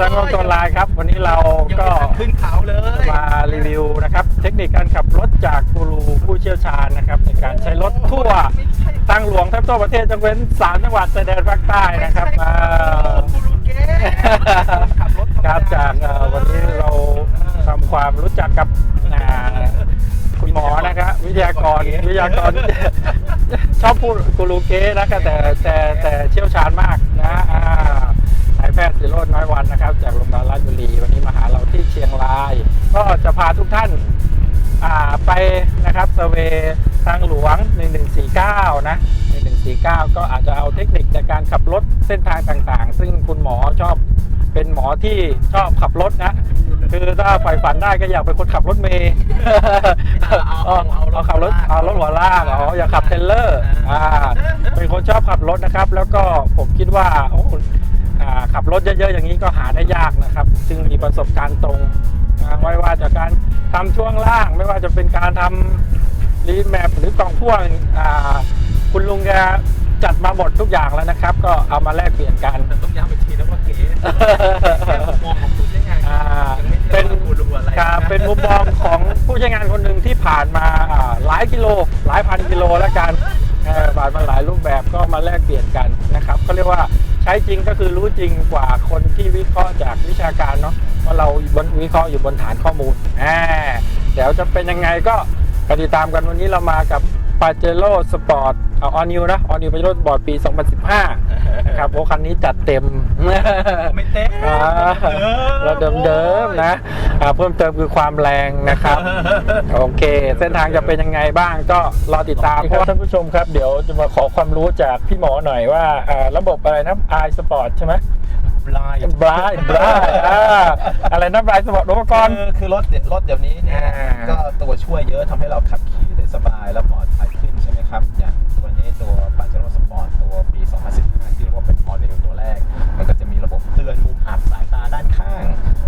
สังคมตัวลายครับ วันนี้เราก็ขึ้นเขาเลยมารีวิวนะครับ เทคนิคการขับรถจากกูรูผู้เชี่ยวชาญนะครับ ในการใช้รถทั่วทางหลวงทั้งทั่วประเทศจังเว้นสามจังหวัดชายแดนภาคใต้นะครับอ่ากูรูเก้ขับรถครับจากวันนี้เราทำความรู้จักกับคุณหมอนะครับวิทยากรวิทยากรชอบพูดกูรูเก้นะครับแต่แต่ ทุกท่านอ่าไปนะครับเซเวทางหลวง 1149 นะ 1149 ก็อาจจะเอาเทคนิคในการขับรถเส้นทางต่างๆ ซึ่งคุณหมอชอบเป็นหมอที่ชอบขับรถนะ คือถ้าใฝ่ฝันได้ก็อยากเป็นคนขับรถเมย์เอาเอาขับรถเอารถหัวลากอ๋ออยากขับเทรลเลอร์อ่าเป็นคนชอบขับรถนะครับ แล้วก็ผมคิดว่าโอ้อ่าขับรถเยอะๆอย่างนี้ก็หาได้ยากนะครับ ซึ่งมีประสบการณ์ตรงอ่าไม่ว่าจากการ ทำช่วงล่างไม่ว่าจะเป็นการทำรีแมปหรือกล่องพ่วงอ่าคุณลุงแกจัดมาหมดทุกอย่างแล้วนะครับ ก็เอามาแลกเปลี่ยนกันแต่ต้องย้ำอีกทีนะว่าเก๋แค่มุมมองของผู้ใช้งานอ่ายังไม่เป็ใช่นว่ากูรูอะไรครับเป็นมุมมองของผู้ใช้งานคนหนึ่งที่ผ่านมาอ่าหลายกิโล หลายพันกิโลแล้วกันเอ่อผ่านมาหลายรูปแบบก็มาแลกเปลี่ยนกันนะครับ ก็เรียกว่าใช้จริงก็คือรู้จริงกว่าคนที่วิเคราะห์จากวิชาการเนาะว่าเราบนวิเคราะห์อยู่บนฐานข้อมูล อ่าเดี๋ยวจะเป็นยังไงก็ไปติดตามกันวันนี้เรามากับปาเจโร่สปอร์ตเอาออนิวนะออนิวปาเจโร่สปอร์ตปี 2015นะครับโอ้คันนี้จัดเต็ม ไม่เต้อ่าเราเดิมๆนะอ่าเพิ่มเติมคือความแรงนะครับ โอเค เส้นทางจะเป็นยังไงบ้างก็รอติดตามครับท่านผู้ชมครับ เดี๋ยวจะมาขอความรู้จากพี่หมอหน่อยว่าอ่าระบบอะไรนะ i Sport ใช่ไหม บลายบรายบรายอ่าอะไรนะบรายสปอร์ตอุปกรณ์ คือคือรถเดี๋ยวรถเดี๋ยวนี้เนี่ยอ่า ก็ตัวช่วยเยอะทำให้เราขับขี่ได้สบายและปลอดภัยขึ้นใช่ไหมครับ อย่างตัวนี้ตัวปาเจโร่สปอร์ตตัวปี 2015 ที่เรียกว่าเป็นโมเดลตัวแรก มันก็จะมีระบบเตือนมุมอับสายตาด้านข้าง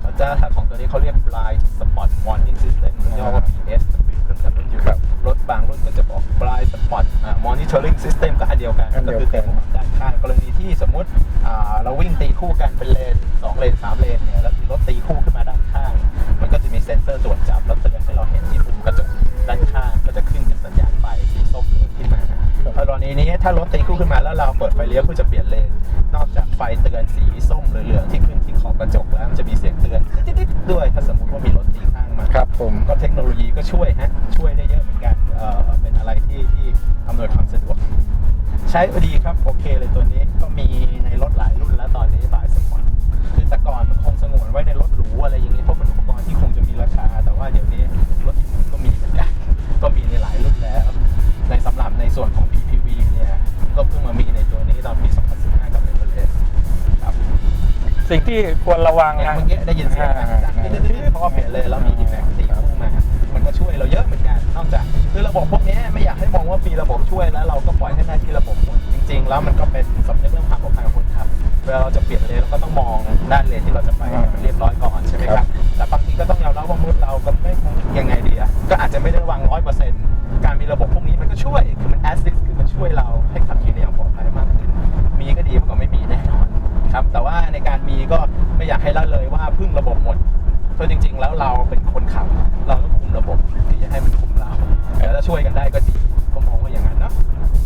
เขาจะถ้าของตัวนี้เขาเรียก blind spot warning system หรือย่อว่า PS ครับรถบางรุ่นก็จะบอก blind spot อ่า monitoring system ก็อันเดียวกัน อันเดีก็ยวคือกัเตือนนมุม วิ่งตีคู่กันเป็นเลนสองเลนสามเลนเนี่ยแล้วมีรถตีคู่ขึ้นมาด้านข้าง มันก็จะมีเซ็นเซอร์ตรวจจับแล้วเตือนให้เราเห็นที่มุมกระจกด้านข้างก็จะขึ้นเป็นสัญญาณไฟสีส้มเหลืองขึ้นมาถ้ากรณีนี้ถ้ารถตีคู่ขึ้นมาแล้วเราเปิดไฟเลี้ยวเพื่อจะเปลี่ยนเลน นอกจากไฟเตือนสีส้มหรือเหลืองที่ขึ้นที่ขอบกระจกแล้วมันจะมีเสียงเตือนติ๊ดๆๆด้วยถ้าสมมติว่ามีรถตีข้างมาครับผมก็เทคโนโลยีก็ช่วยฮะช่วยได้เยอะเหมือนกันเอ่อเป็นอะไรที่ที่อำนวยความสะดวก ใช้ดีครับโอเคเลยตัวนี้ก็มีในรถ ไว้ในรถหรูอะไรอย่างนี้เพราะเป็นอุปกรณ์ที่คงจะมีราคา แต่ว่าเดี๋ยวนี้รถก็มีเหมือนกันก็มีในหลายรุ่นแล้ว ในสำหรับในส่วนของ PPV เนี่ยก็เพิ่งมามีในตัวนี้ตอนปี 2015 กับ e v e r e s t ครับสิ่งที่ควรระวังอย่างนะเมื่อกี้ได้ยินเสียงอ่าดังนิดๆเพราะว่าเปลี่ยนเลยแล้วมีดีแม็กตีคู่มา มันก็ช่วยเราเยอะเหมือนกันนอกจากคือระบบพวกนี้ไม่อยากให้มองว่ามีระบบช่วยแล้วเราก็ปล่อยให้หน้าที่ระบบหมดจริง ๆ แล้วมันก็เป็นสำนึกเรื่องความปลอดภัยของคนขับ เวลาเราจะเปลี่ยนเลนเราก็ต้องมองด้านเลนที่เราจะไปให้มันเรียบร้อยก่อนใช่ไหมครับ แต่บางทีก็ต้องยอมรับว่ามนุษย์เราก็ไม่ยังไงดีอะก็อาจจะไม่ได้วางร้อยเปอร์เซ็นต์การมีระบบพวกนี้มันก็ช่วยคือมันแอสซิสคือมันช่วยเราให้ขับขี่ได้อย่างปลอดภัยมากขึ้น มีก็ดีกว่าไม่มีแน่นอนครับ แต่ว่าในการมีก็ไม่อยากให้ละเลยว่าพึ่งระบบหมดเพราะจริง ๆ แล้วเราเป็นคนขับ เราต้องคุมระบบที่จะให้มันคุมเราแต่ถ้าช่วยกันได้ก็ดี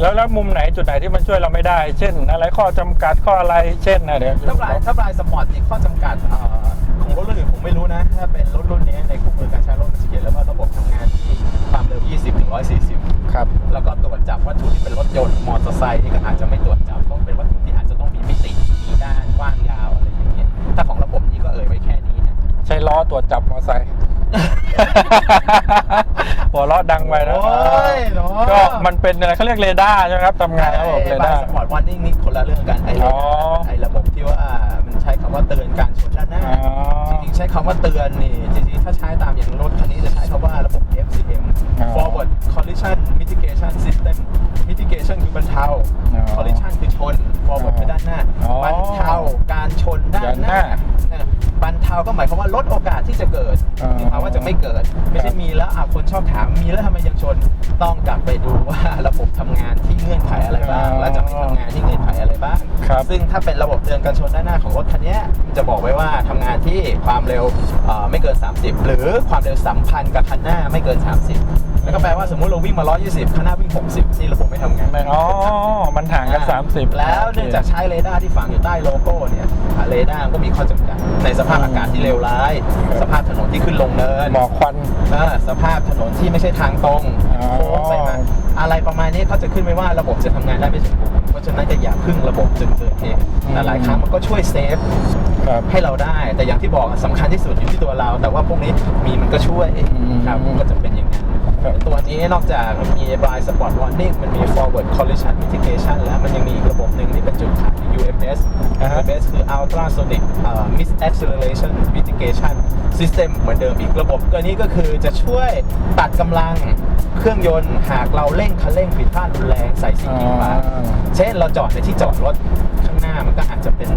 แล้วแล้วมุมไหนจุดไหนที่มันช่วยเราไม่ได้ เช่น อะไรข้อจำกัดข้ออะไรเช่นนะเดี๋ยวถ้าปลายถ้าปลายสปอร์ตอีกข้อจำกัดเอ่อของรถรุ่นอื่นผมไม่รู้นะ ถ้าเป็นรถรุ่นนี้ในคู่มือการใช้รถมันจะเขียนแล้วว่าระบบทำงานที่ความเร็ว 20ถึง140 ครับ แล้วก็ตรวจจับวัตถุที่เป็นรถยนต์มอเตอร์ไซค์นี่ก็อาจจะไม่ตรวจจับเพราะเป็นวัตถุที่อาจจะต้องมีมิติมีด้านกว้างยาวอะไรอย่างเงี้ยถ้าของระบบนี้ก็เอ่ยไว้แค่นี้นะ ใช้ล้อตรวจจับมอเตอร์ไซค์ หัวเราะดังไปนล้ยก็มันเป็นอะไรเขาเรียกเรดาร์ใช่ไหมครับทำงานระบบเรดาร์สปอร์ตวันนี่งนี่คนละเรื่องกันไอ้อ๋อ ไอ้ระบบที่ว่ามันใช้คำว่าเตือนการชนด้านหน้าจริงๆใช้คำว่าเตือนนี่จริงๆถ้าใช้ตามอย่างรถคันนี้จะใช้คำว่าระบบ F10 ต้องกลับไปดูว่าระบบทำงานที่เงื่อนไขอะไรบ้าง และจะไม่ทำงานที่เงื่อนไขอะไรบ้างครับซึ่งถ้าเป็นระบบเตือนการชนด้านหน้าของรถคันเนี้ยมันจะบอกไว้ว่าทำงานที่ความเร็วเอ่อไม่เกิน 30 หรือความเร็วสัมพันธ์กับคันหน้าไม่เกิน 30 แล้วก็แปลว่าสมมุติเราวิ่งมา 120คันหน้าวิ่ง 60นี่ระบบไม่ทำงานอ๋อ มันห่างกัน 30 แล้วเนื่องจากใช้เรดาร์ที่ฝังอยู่ใต้โลโก้เนี่ยอะเรดาร์ก็มีข้อจำกัดในสภาพอากาศที่เลวร้าย สภาพถนนที่ขึ้นลงเนินหมอกควันอ่าสภาพถนนที่ไม่ใช่ทางตรงอ๋อ โค้งไปมาอะไรประมาณนี้เขาจะขึ้นไว้ว่าระบบจะทำงานได้ไม่สมบูรณ์เพราะฉะนั้นก็อย่าพึ่งระบบจนเกิดเหตุแต่หลายครั้งมันก็ช่วยเซฟครับให้เราได้ แต่อย่างที่บอกสำคัญที่สุดอยู่ที่ตัวเรา แต่ว่าพวกนี้มีมันก็ช่วยมครับก็จะเป็นอย่าง นั้นครับตัวนี้นอกจากมันมี blind spot warning มันมี forward collision mitigation แล้วมันยังมีอีกระบบหนึ่งที่เป็นจุดขาย UMS อ่าฮะ UMS คือ ultrasonic เอ่อ miss acceleration mitigation system เหมือนเดิมอีกระบบตัวนี้ก็คือจะช่วยตัดกำลังเครื่องยนต์หากเราเร่งคันเร่งผิดพลาดรุนแรงใส่สิ่งกีดขวางอ่าเช่นเราจอดในที่จอดรถข้างห น้ามันก็อาจจะเป็น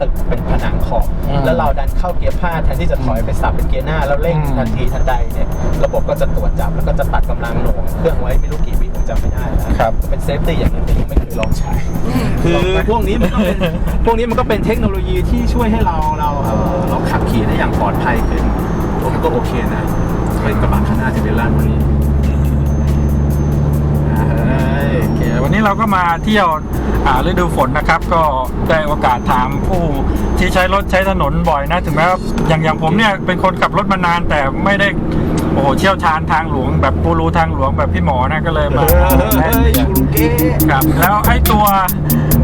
ตึกเป็นผนังขอบอืม แล้วเราดันเข้าเกียร์พลาดแทนที่จะถอยไปสับเป็นเกียร์หน้าแล้วเร่งอืมทันทีทันใดเนี่ยระบบก็จะตรวจจับแล้วก็จะตัดกำลังหน่วงเครื่องไว้ไม่รู้กี่วิผมจำไม่ได้แล้ว ครับก็เป็นเซฟตี้อย่างหนึงแต่ยังไม่เคยลองใช้ คือพวกนี้มันก็เป็นพวกนี้มันก็เป็นเทคโนโลยีที่ช่วยให้เราเราเอ่อเราขับขี่ได้อย่างปลอดภัยขึ้นผมก็โอเคนะเป็นกระบะข้างหน้าจะเป็นล้านวันนี้ วันนี้เราก็มาเที่ยวอ่าฤดูฝนนะครับ ก็ได้โอกาสถามผู้ที่ใช้รถใช้ถนนบ่อยนะ ถึงแม้ว่าอย่างอย่างผมเนี่ยเป็นคนขับรถมานานแต่ไม่ได้โอ้โหเชี่ยวชาญทางหลวงแบบกูรูทางหลวงแบบพี่หมอนะก็เลยมาเฮ้ยชูเก้ครับแล้วไอ้ตัว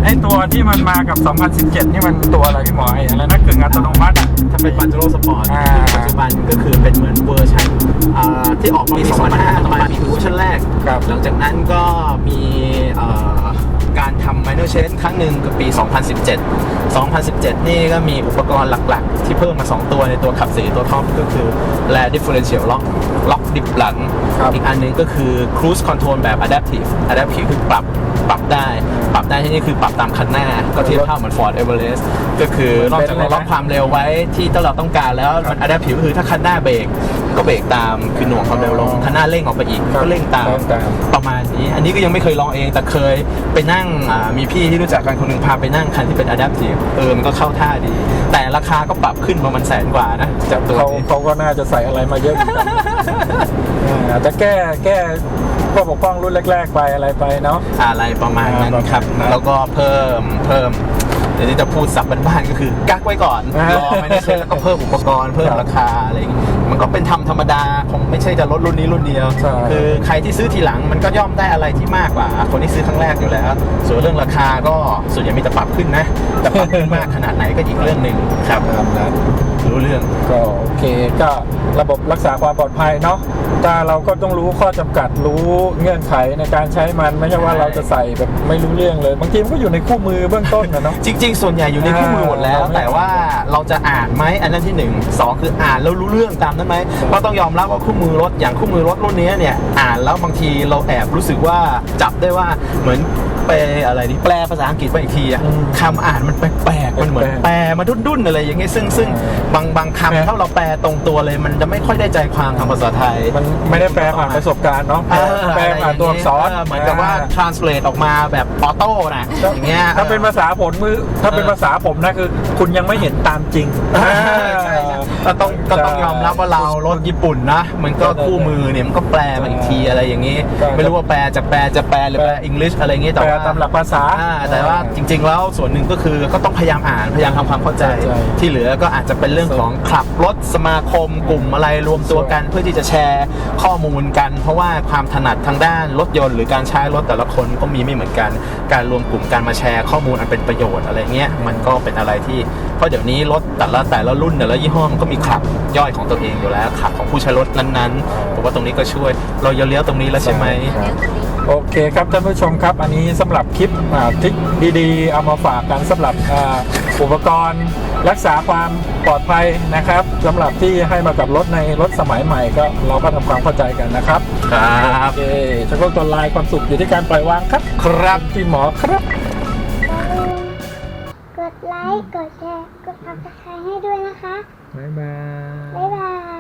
ไอ้ตัวที่มันมากับ 2017 นี่มันตัวอะไรพี่หมอไอ้อะไรนะกึ่งอัตโนมัติ อะถ้าเป็นปัจจุบันสปอร์ตอ่าปัจจุบันก็คือเป็นเหมือนเวอร์ชันอ่าที่ออกมาปี2005ประมาณมีเวอร์ชันแรก ครับ หลังจากนั้นก็มีเอ่อการทำ minor change ครั้งหนึ่งกับปี 2017 2017 นี่ก็มีอุปกรณ์หลักๆ ที่เพิ่มมา 2 ตัวในตัวขับสีตัวท็อปก็คือ rear differential lock ล็อกดิบหลัง ครับ อีกอันหนึงก็คือ cruise control แบบ adaptive adaptive คือปรับปรับ ได้ ปรับได้ที่นี่คือปรับตามคันหน้า ก็เทียบเท่าเหมือน Ford Everest ก็คือนอกจากเราล็อกความเร็วไว้ที่เราต้องการแล้วมัน adaptive ก็คือถ้าคันหน้าเบรกก็เบรกตามคือหน่วงความเร็วลงคันหน้าเร่งออกไปอีกก็เร่งตามเร่งตามประมาณนี้ อันนี้ก็ยังไม่เคยลองเองแต่เคยไปนั่งอ่ามีพี่ที่รู้จักกันคนหนึ่งพาไปนั่งคันที่เป็น adaptive เออมันก็เข้าท่าดี แต่ราคาก็ปรับขึ้นประมาณแสนกว่านะจากตัวเขานี้เขาก็น่าจะใส่อะไรมาเยอะเหมื อนกันอ่าอาจจะแก้แก้พวกบกพร่องรุ่นแรก ๆ ไปอะไรไปเนาะ อะไรประมาณนั้นครับอ่าแล้วก็เพิ่มเพิ่มเดี๋ยวนี้จะพูดสับบ้านๆก็คือ กักไว้ก่อนอ่ารอไม่ได้ใช้แล้วก็เพิ่มอุปกรณ์เพิ่มครับราคาอะไรอย่างงี้มันก็เป็นทำธรรมดาคงไม่ใช่จะลดรุ่นนี้รุ่นเดียวใช่คือใครที่ซื้อทีหลังมันก็ย่อมได้อะไรที่มากกว่า คนที่ซื้อครั้งแรกอยู่แล้ว ส่วนเรื่องราคาก็ส่วนใหญ่มีแต่ปรับขึ้นนะแต่ปรับขึ้นมากขนาดไหนก็อีกเรื่องหนึ่งครับตามนั้นรู้เรื่องก็โอเคก็ระบบรักษาความปลอดภัยเนาะแต่เราก็ต้องรู้ข้อจำกัดรู้เงื่อนไขในการใช้มันไม่ใช่ว่าเราจะใส่แบบไม่รู้เรื่องเลย บางทีมันก็อยู่ในคู่มือเบื้องต้นนะเนาะจริง ๆ ส่วนใหญ่อยู่ในคู่มือหมดแล้วอ่าแต่ว่าเราจะอ่านไหมอันนั้นที่หนึ่งสองคืออ่านแล้วรู้เรื่องตามนั้นไหมเพราะต้องยอมรับว่าคู่มือรถอย่างคู่มือรถรุ่นนี้เนี่ยอ่านแล้วบางทีเราแอบรู้สึกว่าจับได้ว่าเหมือน แปลอะไรนี่แปลภาษาอังกฤษไปอีกทีอะอืมคำอ่านมันแปลกๆมันเหมือนแปลกแปลมาดุนๆอะไรอย่างเงี้ยซึ่งซึ่งบางบางแปลคำถ้าเราแปลตรงตัวเลย มันจะไม่ค่อยได้ใจความทางภาษาไทย มันไม่ได้แปลผ่านประสบการณ์เนาะเออแปลผ่านตัวอักษรเเหมือนกับว่า translate ออกมาแบบออโต้นะอย่างเงี้ยถ้าเป็นภาษาผมมือถ้าเป็นภาษาผมนะคือ คุณยังไม่เห็นตามจริงใช่ใช่ก็ต้องก็ต้องยอมรับว่าเรารถญี่ปุ่นนะ มันก็คู่มือเนี่ยมันก็แปลมาอีกทีอะไรอย่างนี้ใช่ไม่รู้ว่าแปลจะแปลจะแปลหรือแปลอังกฤษอะไรอย่างนี้แต่แปลว่าตามหลักภาษาอ่าแต่ว่าจริง ๆ แล้วส่วนหนึ่งก็คือก็ต้องพยายามอ่านพยายามทำความเข้าใจใช่ที่เหลือก็อาจจะเป็นเรื่องของขับรถสมาคมกลุ่มอะไรรวมตัวกันเพื่อที่จะแชร์ข้อมูลกัน เพราะว่าความถนัดทางด้านรถยนต์หรือการใช้รถแต่ละคนก็มีไม่เหมือนกัน การรวมกลุ่มการมาแชร์ข้อมูลอันเป็นประโยชน์อะไรเงี้ยมันก็เป็นอะไรที่เพราะเดี๋ยวนี้รถแต่ละแต่ละรุ่นแต่ละยี่ห้อมันก็มีคลับย่อยของตัวเองอยู่แล้วคลับของผู้ใช้รถนั้นๆผมว่าตรงนี้ก็ช่วย เราจะเลี้ยวตรงนี้แล้วใช่ไหม ครับโอเคครับท่านผู้ชมครับ อันนี้สำหรับคลิปอ่าทริคดีๆ เอามาฝากกันสำหรับอ่าอุปกรณ์รักษาความปลอดภัยนะครับสำหรับที่ให้มากับรถในรถสมัยใหม่ก็เราก็ทำความเข้าใจกันนะครับครับ โอเคชักโลกตัวลายความสุขอยู่ที่การปล่อยวางครับครับพี่หมอครับ กดไลค์ กดแชร์ กด subscribe ให้ด้วยนะคะ บายบายบาย